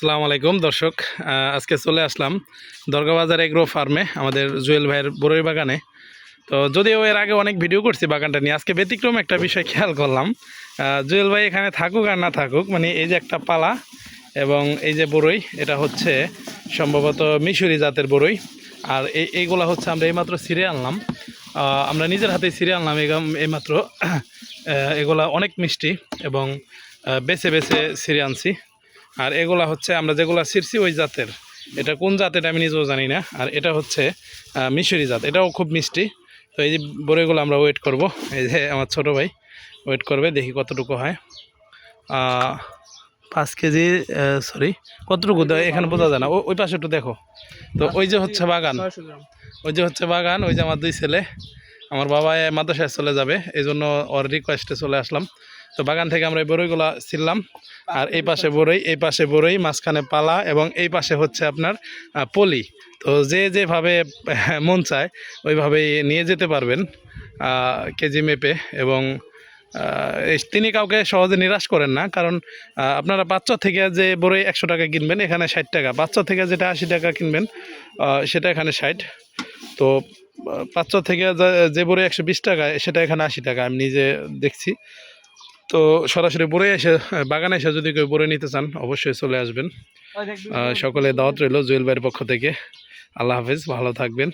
আসসালামু আলাইকুম, দর্শক। আজকে চলে আসলাম দরগাবাজার এগ্রো ফার্মে, আমাদের জুয়েল ভাইয়ের বড়ই বাগানে। তো যদিও এর আগে অনেক ভিডিও করছি বাগানটা নিয়ে, আজকে ব্যতিক্রম একটা বিষয় খেয়াল করলাম। জুয়েল ভাই এখানে থাকুক আর না থাকুক মানে এই যে একটা পালা এবং এই যে বড়ই, এটা হচ্ছে সম্ভবত মিশরি জাতের বড়ই। আর এই এইগুলা হচ্ছে আমরা এইমাত্র ছিঁড়ে আনলাম। আমরা নিজের হাতে ছিঁড়ে আনলাম এইমাত্র। এগুলা অনেক মিষ্টি এবং বেছে বেছে ছিঁড়ে আনছি। আর এগুলা হচ্ছে আমরা যেগুলা ছিঁড়ছি ওই জাতের। এটা কোন জাত এটা আমি নিজেও জানি না। আর এটা হচ্ছে মিশরি জাত। এটাও খুব মিষ্টি। তো এই যে বড়িগুলো আমরা ওয়েট করব। এই যে আমার ছোট ভাই ওয়েট করবে দেখি কতটুকু হয়। পাঁচ কেজি সরি কতটুকু দেয়? এখানে বোঝা যায় না। ও- ওই পাশে একটু দেখো। তো ওই যে হচ্ছে বাগান। ওই যে হচ্ছে বাগান ওই যে আমার দুই ছেলে। আমার বাবা মাদ্রাসায় চলে যাবে এই জন্য ওর রিকোয়েস্টে চলে আসলাম। তো বাগান থেকে আমরা এই বড়ইগুলো ছিললাম, আর এই পাশে বড়ই, এই পাশে বড়ই, মাঝখানে পালা এবং এই পাশে হচ্ছে আপনার পলি। তো যে যেভাবে, মন চায়, ওইভাবেই নিয়ে যেতে পারবেন কেজি মেপে এবং তিনি কাউকে সহজে নিরাশ করেন না, কারণ আপনারা বাচ্চা থেকে যে বড়ই একশো টাকা কিনবেন, এখানে ষাট টাকা। বাচ্চা থেকে যেটা আশি টাকা কিনবেন সেটা এখানে ষাট। তো পাঁচশো থেকে যে- বড়ে একশো বিশ টাকা সেটা এখানে আশি টাকা আমি নিজে দেখছি। তো সরাসরি বড়ে এসে বাগানে এসে যদি কেউ বড়ে নিতে চান অবশ্যই চলে আসবেন। সকলে দাওয়াত রইল জুয়েল ভাইয়ের পক্ষ থেকে। আল্লাহ হাফিজ ভালো থাকবেন।